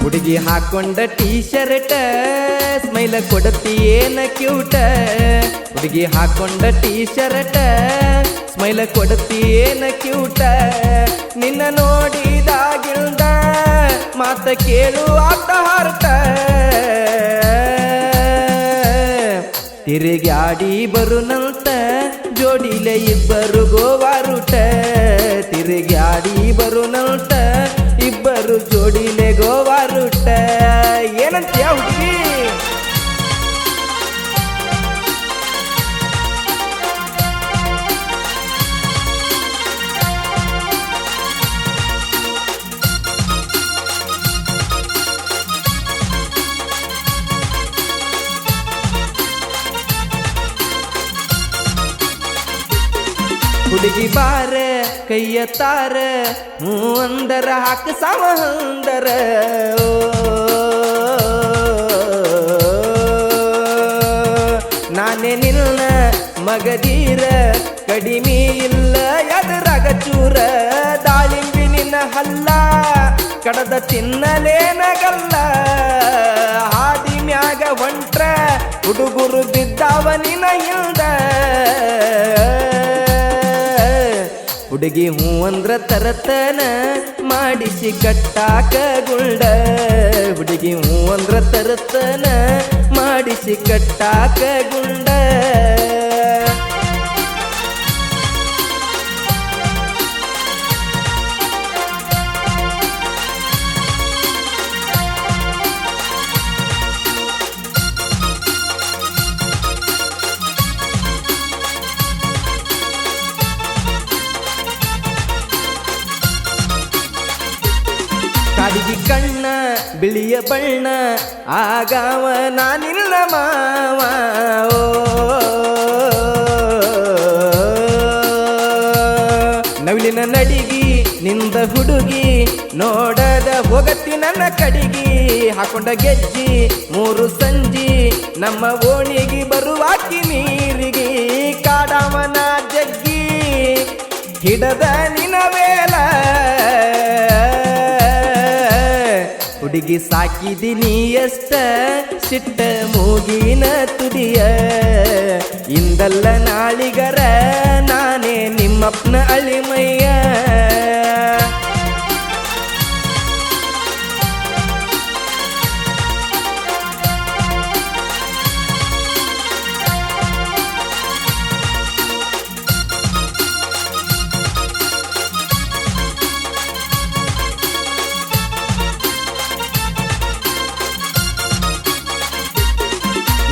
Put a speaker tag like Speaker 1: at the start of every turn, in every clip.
Speaker 1: ಹುಡುಗಿ ಹಾಕೊಂಡ T shirt ಸ್ಮೈಲ ಕೊಡತಿ ಏನ ಕ್ಯೂಟ ಹುಡುಗಿ ಹಾಕೊಂಡ ಟೀ ಶರ್ಟ್ ಸ್ಮೈಲ ಕೊಡತಿ ಏನ ಕ್ಯೂಟ ನಿನ್ನ ನೋಡಿದಾಗಿಲ್ದ ಮಾತ ಕೇಳು ಆತ ಹಾರ್ಟ ತಿರುಗಾಡಿ ಬರುನಂತ ಜೋಡಿಲೆ ಇಬ್ಬರು ಗೋವಾರುಟ ತಿರುಗಾಡಿ ಬರುನಂತ ಇಬ್ಬರು ಜೋಡಿಲೆ ಏನಂತೀಯ ಹುಡುಗಿ ಹುಡುಗಿ ಬಾರ ಕೈಯ ತಾರ ಹ್ಞೂ ಅಂದರ ಹಾಕ ಸಾವಂದರ ನಾನೇ ಮಗದೀರ, ಕಡಿಮೆ ಇಲ್ಲ ಎದುರಾಗ ಚೂರ ದಾಳಿಂಬಿ ನಿನ್ನ ಹಲ್ಲ, ಕಡದ ತಿನ್ನಲೇನಗಲ್ಲ ಹಾದಿ ಮ್ಯಾಗ ಹೊಂಟ್ರ ಹುಡುಗುರು ಬಿದ್ದಾವ ನಿನ ಹಿಂದ. ಹುಡುಗಿ ಹೂ ಅಂದ್ರ ತರತನ ಮಾಡಿಸಿ ಕಟ್ಟಾಕ ಗುಂಡ ಹುಡುಗಿ ಹೂ ಅಂದ್ರ ತರತನ ಮಾಡಿಸಿ ಕಟ್ಟಾಕ ಗುಂಡ ಬಿಳಿಯ ಬಣ್ಣ, ಆಗಾವ ನಾನಿಲ್ಲ ಮಾವ. ನವಿಲಿನ ನಡಿಗಿ, ನಿಂದ ಹುಡುಗಿ, ನೋಡದ ಹೋಗತಿ ನನ್ನ ಕಡಿಗಿ, ಹಾಕೊಂಡ ಗೆಜ್ಜಿ, ಮೂರು ಸಂಜಿ, ನಮ್ಮ ಓಣಿಗೆ ಬರುವಾಕಿ ನೀರಿಗೆ, ಕಾಡವನ ಜಗ್ಗಿ ಗಿಡದ ನಿನ ಹುಡುಗಿ ಸಾಕಿದಿನಿ ಎಷ್ಟ ಸಿಟ್ಟ ಮೂಗಿನ ತುದಿಯ? ಇಂದಲ್ಲ ನಾಳಿಗರ ನಾನೇ ನಿಮ್ಮಪ್ಪನ ಅಳಿಮಯ್ಯ.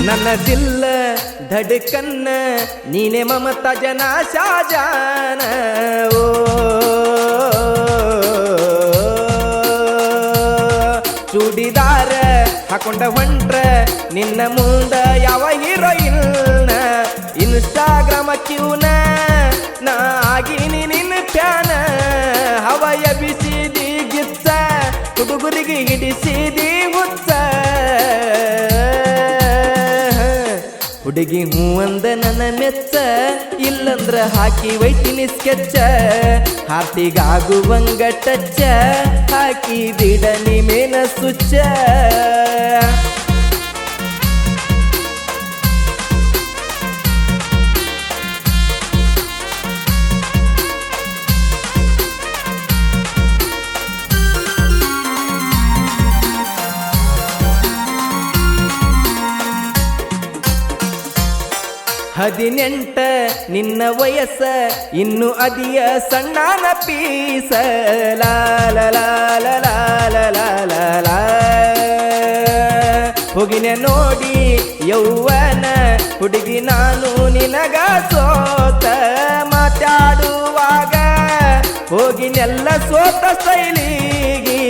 Speaker 1: ನನ್ನ ದಿಲ್ಲ ಧಡ್ಕನ್ನ, ನೀನೆ ಮಮತ ಜನ, ಶಾಜಾನ. ಓ. ಚೂಡಿದಾರ ಹಾಕೊಂಡ ಹೊಂಟ್ರ, ನಿನ್ನ ಮುಂದ ಯಾವ ಹೀರೋಯಿನ್ ಇನ್ಸ್ಟಾಗ್ರಾಮ ಕ್ಯೂನ ನಾ ಆಗಿನಿ ನಿನ್ನ ಫ್ಯಾನ. ಹವಯ ಬಿಸಿದಿ ಗಿತ್ತ, ಹುಡುಗರಿಗೆ ಹಿಡಿಸಿದಿ ಹುಡುಗಿ ಹೂ ಅಂದ ನನ್ನ ಮೆಚ್ಚ. ಇಲ್ಲಂದ್ರ ಹಾಕಿ ವೈಟಿನಿ ಸ್ಕೆಚ್ಚ ಹಾರ್ತಿಗಾಗುವಂಗ ಟಚ್ಚ. ಹಾಕಿ ದಿಡನಿ ಮೇನ ಸುಚ್ಚ. ಹದಿನೆಂಟ ನಿನ್ನ ವಯಸ್ಸ, ಇನ್ನು ಅದಿಯ ಸಣ್ಣನ ಪೀಸ. ಲಾಲ ಲಾಲ ಲಾಲ ಲಾಲ ನೋಡಿ ಯೌವನ, ಹುಡುಗಿ ನಾನು ನಿನಗ ಸೋತ. ಮಾತಾಡುವಾಗ ಹೋಗಿನೆಲ್ಲ ಸೋತ ಶೈಲಿಗಿ.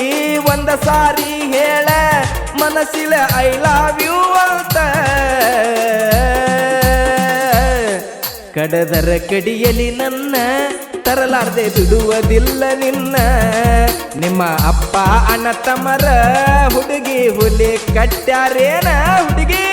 Speaker 1: ಒಂದ ಸಾರಿ ಹೇಳ, ಮನಸ್ಸಿಲ ಐ ಲವ್ ಯು ಅಂತ. ಕಡದರ ಕಡಿಯಲಿ ನನ್ನ ತರಲಾರದೆ ಬಿಡುವುದಿಲ್ಲ ನಿನ್ನ. ನಿಮ್ಮ ಅಪ್ಪ ಅಣ್ಣ ತಮ್ಮರ ಹುಡುಗಿ ಹುಲಿ ಕಟ್ಟ್ಯಾರೇನ ಹುಡುಗಿ?